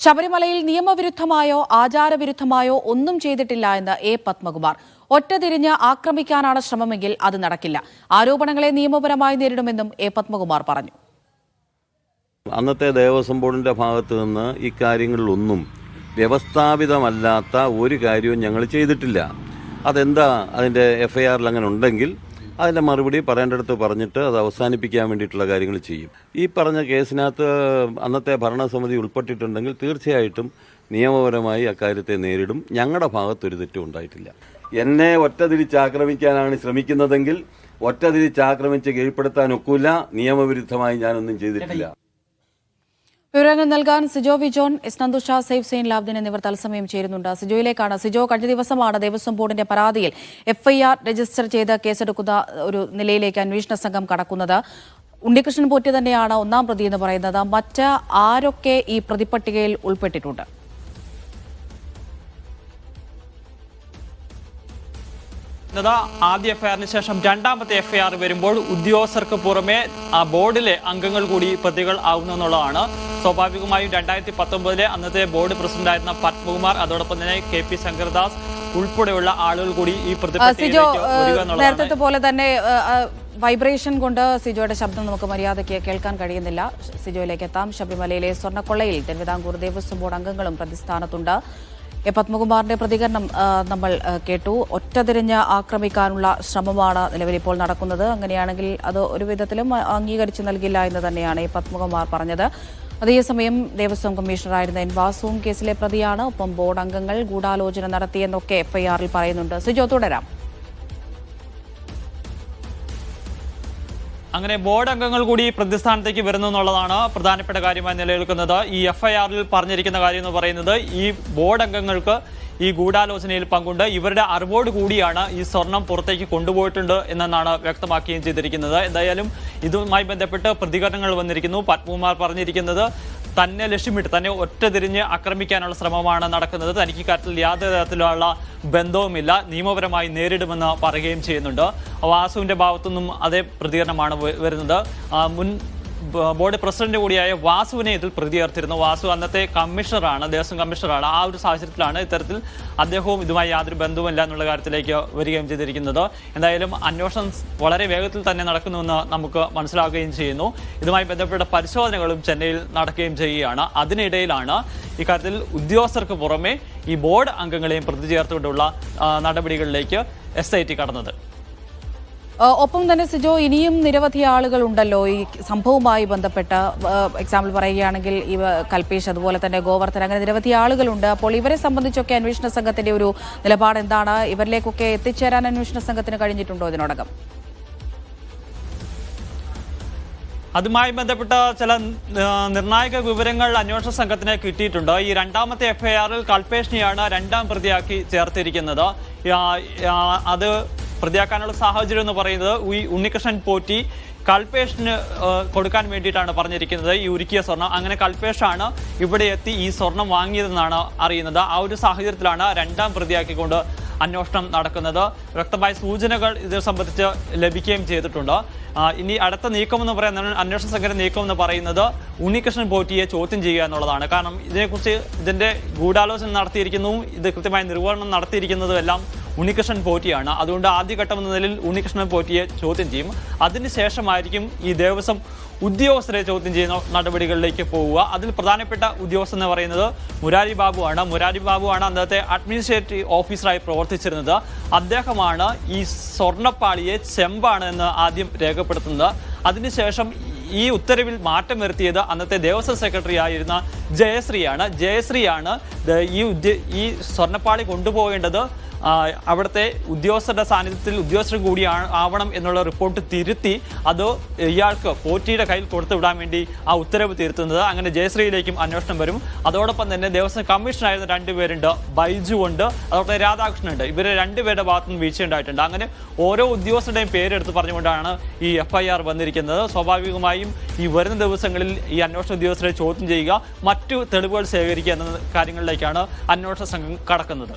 ശബരിമലയിൽ നിയമവിരുദ്ധമായോ ആചാരവിരുദ്ധമായോ ഒന്നും ചെയ്തിട്ടില്ല എന്ന് എ പത്മകുമാർ. ഒറ്റതിരിഞ്ഞ് ആക്രമിക്കാനാണ് ശ്രമമെങ്കിൽ അത് നടക്കില്ല. ആരോപണങ്ങളെ നിയമപരമായി നേരിടുമെന്നും എ പത്മകുമാർ പറഞ്ഞു. അന്നത്തെ ദേവസ്വം ബോർഡിന്റെ ഭാഗത്ത് നിന്ന് ഇക്കാര്യങ്ങളിലൊന്നും വ്യവസ്ഥാപിതമല്ലാത്ത ഒരു കാര്യവും ഞങ്ങൾ ചെയ്തിട്ടില്ല. അതെന്താ അതിന്റെ എഫ് അങ്ങനെ ഉണ്ടെങ്കിൽ അതിന്റെ മറുപടി പറയേണ്ടടുത്ത് പറഞ്ഞിട്ട് അത് അവസാനിപ്പിക്കാൻ വേണ്ടിയിട്ടുള്ള കാര്യങ്ങൾ ചെയ്യും. ഈ പറഞ്ഞ കേസിനകത്ത് അന്നത്തെ ഭരണസമിതി ഉൾപ്പെട്ടിട്ടുണ്ടെങ്കിൽ തീർച്ചയായിട്ടും നിയമപരമായി അക്കാര്യത്തെ നേരിടും. ഞങ്ങളുടെ ഭാഗത്തൊരു തെറ്റും ഉണ്ടായിട്ടില്ല. എന്നെ ഒറ്റ തിരിച്ചാക്രമിക്കാനാണ് ശ്രമിക്കുന്നതെങ്കിൽ ഒറ്റ തിരിച്ചാക്രമിച്ച് കീഴ്പ്പെടുത്താൻ ഒക്കില്ല. നിയമവിരുദ്ധമായി ഞാനൊന്നും ചെയ്തിട്ടില്ല. വിവരങ്ങൾ നൽകാൻ സിജോ വിജോൺ എസ് നന്ദുഷ സെയ്ഫ് സെയിൻ ലാബ്ദിൻ എന്നിവർ തത്സമയം ചേരുന്നുണ്ട്. സിജോയിലേക്കാണ്. സിജോ കഴിഞ്ഞ ദിവസമാണ് ദേവസ്വം ബോർഡിന്റെ പരാതിയിൽ എഫ്ഐആർ രജിസ്റ്റർ ചെയ്ത് കേസെടുക്കുന്ന ഒരു നിലയിലേക്ക് അന്വേഷണ സംഘം കടക്കുന്നത്. ഉണ്ണികൃഷ്ണൻ പോറ്റി തന്നെയാണ് ഒന്നാം പ്രതി എന്ന് പറയുന്നത്. മറ്റ് ആരൊക്കെ ഈ പ്രതിപട്ടികയിൽ ഉൾപ്പെട്ടിട്ടുണ്ട്? ആദ്യ എഫ്ഐആറിന് ശേഷം രണ്ടാമത്തെ എഫ്ഐആർ വരുമ്പോൾ ഉദ്യോഗസ്ഥർക്ക് പുറമെ ആ ബോർഡിലെ അംഗങ്ങൾ കൂടി പ്രതികൾ ആകുന്നു എന്നുള്ളതാണ് സ്വാഭാവികമായും രണ്ടായിരത്തി പത്തൊമ്പതിലെ അന്നത്തെ ബോർഡ് പ്രസിഡന്റായിരുന്ന പത്മകുമാർ അതോടൊപ്പം തന്നെ കെ പി ശങ്കർദാസ് ഉൾപ്പെടെയുള്ള ആളുകൾ കൂടി ഈ പ്രതിപക്ഷത്തെ നേരത്തെ പോലെ തന്നെ വൈബ്രേഷൻ കൊണ്ട് സിജോയുടെ ശബ്ദം നമുക്ക് മര്യാദയ്ക്ക് കേൾക്കാൻ കഴിയുന്നില്ല. സിജോയിലേക്ക് എത്താം. ശബരിമലയിലെ സ്വർണക്കൊള്ളയിൽ തിരുവിതാംകൂർ ദേവസ്വം ബോർഡ് അംഗങ്ങളും പ്രതിസ്ഥാനത്തുണ്ട്. എ പത്മകുമാറിന്റെ പ്രതികരണം നമ്മൾ കേട്ടു. കേട്ടു ഒറ്റതിരിഞ്ഞ് ആക്രമിക്കാനുള്ള ശ്രമമാണ് നിലവിൽ ഇപ്പോൾ നടക്കുന്നത്. അങ്ങനെയാണെങ്കിൽ അത് ഒരു വിധത്തിലും അംഗീകരിച്ചു നൽകില്ല എന്ന് തന്നെയാണ് എ പത്മകുമാർ പറഞ്ഞത്. അതേസമയം ദേവസ്വം കമ്മീഷണറായിരുന്ന എൻ വാസുവും കേസിലെ പ്രതിയാണ്. ഒപ്പം ബോർഡ് അംഗങ്ങൾ ഗൂഢാലോചന നടത്തിയെന്നൊക്കെ എഫ്ഐആറിൽ പറയുന്നുണ്ട്. സിജോ തുടരാം. അങ്ങനെ ബോർഡ് അംഗങ്ങൾ കൂടി പ്രതിസ്ഥാനത്തേക്ക് വരുന്നു എന്നുള്ളതാണ് പ്രധാനപ്പെട്ട കാര്യമായി നിലനിൽക്കുന്നത്. ഈ എഫ്ഐആറിൽ പറഞ്ഞിരിക്കുന്ന കാര്യം എന്ന് പറയുന്നത് ഈ ബോർഡ് അംഗങ്ങൾക്ക് ഈ ഗൂഢാലോചനയിൽ പങ്കുണ്ട്. ഇവരുടെ അറിവോട് കൂടിയാണ് ഈ സ്വർണം പുറത്തേക്ക് കൊണ്ടുപോയിട്ടുണ്ട് എന്നാണ് വ്യക്തമാക്കുകയും ചെയ്തിരിക്കുന്നത്. എന്തായാലും ഇതുമായി ബന്ധപ്പെട്ട് പ്രതികരണങ്ങൾ വന്നിരിക്കുന്നു. പത്മകുമാർ പറഞ്ഞിരിക്കുന്നത് തന്നെ ലക്ഷ്യമിട്ട് തന്നെ ഒറ്റ തിരിഞ്ഞ് ആക്രമിക്കാനുള്ള ശ്രമമാണ് നടക്കുന്നത്. തനിക്ക് ഇക്കാര്യത്തിൽ യാതൊരു തരത്തിലുള്ള ബന്ധവുമില്ല. നിയമപരമായി നേരിടുമെന്ന് പറയുകയും ചെയ്യുന്നുണ്ട്. വാസുവിന്റെ ഭാഗത്തുനിന്നും അതേ പ്രതികരണമാണ് വരുന്നത്. മുൻ ബോർഡ് പ്രസിഡന്റ് കൂടിയായ വാസുവിനെ ഇതിൽ പ്രതി ചേർത്തിരുന്നു വാസു അന്നത്തെ കമ്മീഷണറാണ് ദേവസ്വം കമ്മീഷണറാണ്. ആ ഒരു സാഹചര്യത്തിലാണ് ഇത്തരത്തിൽ അദ്ദേഹവും ഇതുമായി യാതൊരു ബന്ധവുമില്ല എന്നുള്ള കാര്യത്തിലേക്ക് വരികയും ചെയ്തിരിക്കുന്നത്. എന്തായാലും അന്വേഷണം വളരെ വേഗത്തിൽ തന്നെ നടക്കുന്നുവെന്ന് നമുക്ക് മനസ്സിലാക്കുകയും ചെയ്യുന്നു. ഇതുമായി ബന്ധപ്പെട്ട പരിശോധനകളും ചെന്നൈയിൽ നടക്കുകയും ചെയ്യുകയാണ്. അതിനിടയിലാണ് ഇക്കാര്യത്തിൽ ഉദ്യോഗസ്ഥർക്ക് പുറമെ ഈ ബോർഡ് അംഗങ്ങളെയും പ്രതി ചേർത്തുകൊണ്ടുള്ള നടപടികളിലേക്ക് എസ് ഐ ടി കടന്നത്. ഒപ്പം തന്നെ സിജോ ഇനിയും നിരവധി ആളുകൾ ഉണ്ടല്ലോ ഈ സംഭവവുമായി ബന്ധപ്പെട്ട് എക്സാമ്പിൾ പറയുകയാണെങ്കിൽ ഇവ കൽപേഷ് അതുപോലെ തന്നെ ഗോവർദ്ധൻ അങ്ങനെ നിരവധി ആളുകളുണ്ട്. അപ്പോൾ ഇവരെ സംബന്ധിച്ചൊക്കെ അന്വേഷണ സംഘത്തിന്റെ ഒരു നിലപാട് എന്താണ്? ഇവരിലേക്കൊക്കെ എത്തിച്ചേരാൻ അന്വേഷണ സംഘത്തിന് കഴിഞ്ഞിട്ടുണ്ടോ ഇതിനോടകം? അതുമായി ബന്ധപ്പെട്ട ചില നിർണായക വിവരങ്ങൾ അന്വേഷണ സംഘത്തിന് കിട്ടിയിട്ടുണ്ട്. ഈ രണ്ടാമത്തെ എഫ്ഐആറിൽ കൽപേഷിനെയാണ് രണ്ടാം പ്രതിയാക്കി ചേർത്തിരിക്കുന്നത്. അത് പ്രതിയാക്കാനുള്ള സാഹചര്യം എന്ന് പറയുന്നത് ഈ ഉണ്ണികൃഷ്ണൻ പോറ്റി കൽപേഷിന് കൊടുക്കാൻ വേണ്ടിയിട്ടാണ് പറഞ്ഞിരിക്കുന്നത് ഈ ഉരുക്കിയ സ്വർണം. അങ്ങനെ കൽപേഷാണ് ഇവിടെ എത്തി ഈ സ്വർണം വാങ്ങിയതെന്നാണ് അറിയുന്നത്. ആ ഒരു സാഹചര്യത്തിലാണ് രണ്ടാം പ്രതിയാക്കിക്കൊണ്ട് അന്വേഷണം നടക്കുന്നത്. വ്യക്തമായ സൂചനകൾ ഇത് സംബന്ധിച്ച് ലഭിക്കുകയും ചെയ്തിട്ടുണ്ട്. ഇനി അടുത്ത നീക്കം എന്ന് പറയുന്നത് അന്വേഷണ സംഘം നീക്കം എന്ന് പറയുന്നത് ഉണ്ണികൃഷ്ണൻ പോറ്റിയെ ചോദ്യം ചെയ്യുക എന്നുള്ളതാണ്. കാരണം ഇതിനെക്കുറിച്ച് ഇതിന്റെ ഗൂഢാലോചന നടത്തിയിരിക്കുന്നു. ഇത് കൃത്യമായ നിർവഹണം നടത്തിയിരിക്കുന്നതും എല്ലാം ഉണ്ണികൃഷ്ണൻ പോറ്റിയാണ്. അതുകൊണ്ട് ആദ്യഘട്ടം എന്ന നിലയിൽ ഉണ്ണികൃഷ്ണൻ പോറ്റിയെ ചോദ്യം ചെയ്യും. അതിനുശേഷമായിരിക്കും ഈ ദേവസ്വം ഉദ്യോഗസ്ഥരെ ചോദ്യം ചെയ്യുന്ന നടപടികളിലേക്ക് പോവുക. അതിൽ പ്രധാനപ്പെട്ട ഉദ്യോഗസ്ഥൻ എന്ന് പറയുന്നത് മുരാരി ബാബുവാണ്. മുരാരി ബാബുവാണ് അന്നത്തെ അഡ്മിനിസ്ട്രേറ്റീവ് ഓഫീസറായി പ്രവർത്തിച്ചിരുന്നത്. അദ്ദേഹമാണ് ഈ സ്വർണപ്പാളിയെ ചെമ്പാണ് എന്ന് ആദ്യം രേഖപ്പെടുത്തുന്നത്. അതിനുശേഷം ഈ ഉത്തരവിൽ മാറ്റം വരുത്തിയത് അന്നത്തെ ദേവസ്വം സെക്രട്ടറി ആയിരുന്ന ജയശ്രീയാണ്. ജയശ്രീയാണ് ഈ ഉദ്യ- ഈ സ്വർണപ്പാളി കൊണ്ടുപോകേണ്ടത് അവിടുത്തെ ഉദ്യോഗസ്ഥരുടെ സാന്നിധ്യത്തിൽ ഉദ്യോഗസ്ഥർ കൂടി ആവണം എന്നുള്ള റിപ്പോർട്ട് തിരുത്തി അത് ഇയാൾക്ക് പോറ്റിയുടെ കയ്യിൽ കൊടുത്തു വിടാൻ വേണ്ടി ആ ഉത്തരവ് തിരുത്തുന്നത്. അങ്ങനെ ജയശ്രീയിലേക്കും അന്വേഷണം വരും. അതോടൊപ്പം തന്നെ ദേവസ്വം കമ്മീഷനായിരുന്ന രണ്ടുപേരുണ്ട് ബൈജു ഉണ്ട് അതോടൊപ്പം രാധാകൃഷ്ണൻ ഉണ്ട് ഇവരെ രണ്ടുപേരുടെ ഭാഗത്തു നിന്ന് വീഴ്ച ഉണ്ടായിട്ടുണ്ട് അങ്ങനെ ഓരോ ഉദ്യോഗസ്ഥരുടെയും പേരെടുത്ത് പറഞ്ഞുകൊണ്ടാണ് ഈ എഫ് വന്നിരിക്കുന്നത്. സ്വാഭാവികമായും ഈ വരുന്ന ദിവസങ്ങളിൽ ഈ അന്വേഷണ ഉദ്യോഗസ്ഥരെ ചോദ്യം ചെയ്യുക മറ്റു തെളിവുകൾ ശേഖരിക്കുക എന്ന കാര്യങ്ങളിലേക്കാണ് അന്വേഷണ സംഘം കടക്കുന്നത്.